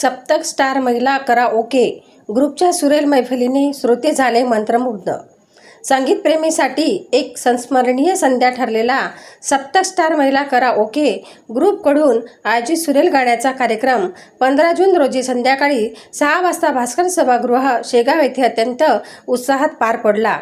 सप्तक स्टार महिला करा ओके. ग्रुपच्या सुरेल मैफिलीने श्रोते झाले मंत्रमुग्ध. संगीतप्रेमीसाठी एक संस्मरणीय संध्या ठरलेला सप्तक स्टार महिला करा ओके. ग्रुपकडून आयोजित सुरेल गाण्याचा कार्यक्रम पंधरा जून रोजी संध्याकाळी सहा वाजता भास्कर सभागृह शेगाव येथे अत्यंत उत्साहात पार पडला.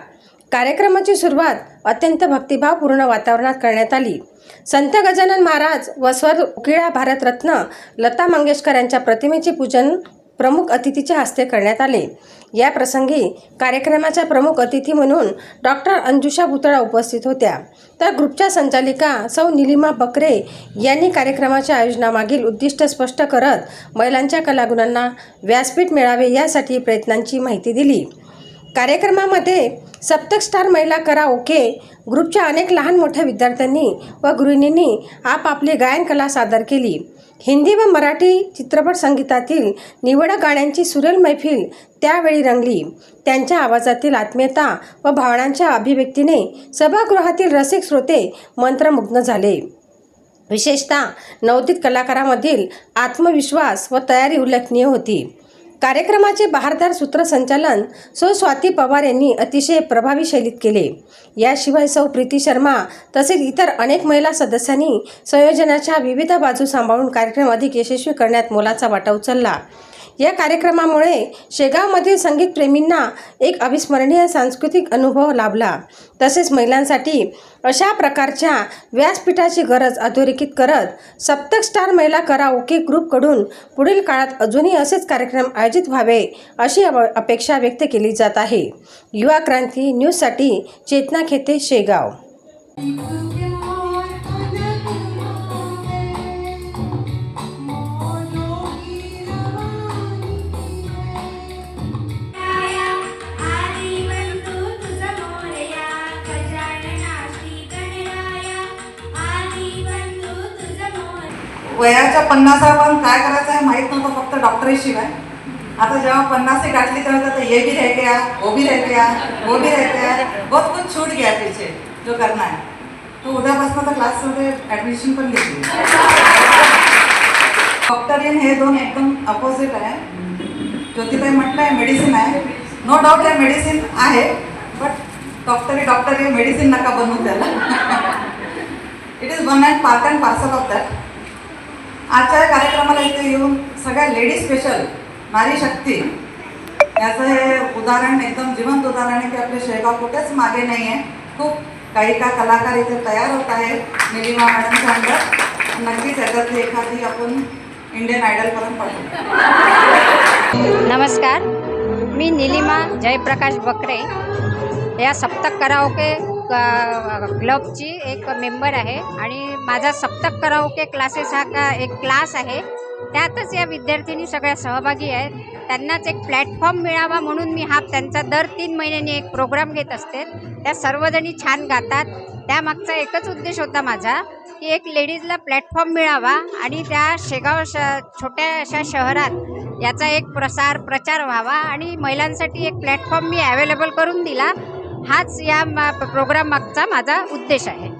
कार्यक्रमाची सुरुवात अत्यंत भक्तिभावपूर्ण वातावरणात करण्यात आली. संत गजानन महाराज व स्वर उकिळा भारतरत्न लता मंगेशकर यांच्या प्रतिमेचे पूजन प्रमुख अतिथीच्या हस्ते करण्यात आले. या प्रसंगी कार्यक्रमाच्या प्रमुख अतिथी म्हणून डॉक्टर अंजुषा भुतळा उपस्थित होत्या. तर ग्रुपच्या संचालिका सौ निलिमा बकरे यांनी कार्यक्रमाच्या आयोजनामागील उद्दिष्ट स्पष्ट करत महिलांच्या कलागुणांना व्यासपीठ मिळावे यासाठी प्रयत्नांची माहिती दिली. कार्यक्रमामध्ये सप्तक स्टार महिला करा ओके ग्रुपच्या अनेक लहान मोठ्या विद्यार्थ्यांनी व गृहिणींनी आपापली गायनकला सादर केली. हिंदी व मराठी चित्रपट संगीतातील निवडक गाण्यांची सुरेल मैफिल त्यावेळी रंगली. त्यांच्या आवाजातील आत्मीयता व भावनांच्या अभिव्यक्तीने सभागृहातील रसिक श्रोते मंत्रमुग्ध झाले. विशेषतः नवोदित कलाकारामधील आत्मविश्वास व तयारी उल्लेखनीय होती. कार्यक्रमाचे बहारदार सूत्रसंचालन सौ स्वाती पवार यांनी अतिशय प्रभावी शैलीत केले. याशिवाय सौ प्रीती शर्मा तसेच इतर अनेक महिला सदस्यांनी संयोजनाच्या विविध बाजू सांभाळून कार्यक्रम अधिक यशस्वी करण्यात मोलाचा वाटा उचलला. या कार्यक्रमामुळे शेगावमधील संगीतप्रेमींना एक अविस्मरणीय सांस्कृतिक अनुभव लाभला. तसेच महिलांसाठी अशा प्रकारच्या व्यासपीठाची गरज अधोरेखित करत सप्तक स्टार महिला करा ओके ग्रुपकडून पुढील काळात अजूनही असेच कार्यक्रम आयोजित व्हावे अशी अपेक्षा व्यक्त केली जात आहे. युवा क्रांती न्यूजसाठी चेतना खेते शेगाव. वयाच्या पन्नासावर काय करायचं आहे माहीत नव्हतं फक्त डॉक्टरीशिवाय आता जेव्हा पन्नासे गाठली तेव्हा कहते ये भी रह गया वो भी रह गया वो भी रह गया बहुत कुछ छूट गया पीछे जो करना है। तो उद्यापासून तर क्लासमध्ये ॲडमिशन पण घेतली. डॉक्टरीन हे दोन एकदम अपोजिट आहे. ज्योतिताई म्हटलं आहे मेडिसिन आहे. नो डाऊट हे मेडिसिन आहे बट डॉक्टरी डॉक्टरी मेडिसिन नका बनवू त्याला. It is one and part and parcel of that आजच्या या कार्यक्रमाला इथे येऊन सगळ्या लेडीज स्पेशल नारी शक्ती याचं हे उदाहरण एकदम जिवंत उदाहरण आहे की आपले शेगाव कुठेच मागे नाही आहे खूप काही का कलाकार इथे तयार होत आहे निलिमा मॅडमच्या अंडर नक्कीच याच्यातली एखादी आपण इंडियन आयडलपर्यंत पाठवू नमस्कार. मी निलिमा जयप्रकाश बकरे. या सप्तक कराओके क्लबची एक मेंबर आहे आणि माझा सप्तक कराओके क्लासेस हा का एक क्लास आहे. त्यातच या विद्यार्थिनी सगळ्या सहभागी आहेत. त्यांनाच एक प्लॅटफॉर्म मिळावा म्हणून मी हा त्यांचा दर तीन महिन्यांनी एक प्रोग्राम घेत असते. त्या सर्वजणी छान गातात. त्यामागचा एकच उद्देश होता माझा की एक लेडीजला प्लॅटफॉर्म मिळावा आणि त्या शेगाव श छोट्या अशा शहरात याचा एक प्रसार प्रचार व्हावा आणि महिलांसाठी एक प्लॅटफॉर्म मी अवेलेबल करून दिला. हाच या मा प्रोग्राम मागचा माझा उद्देश आहे.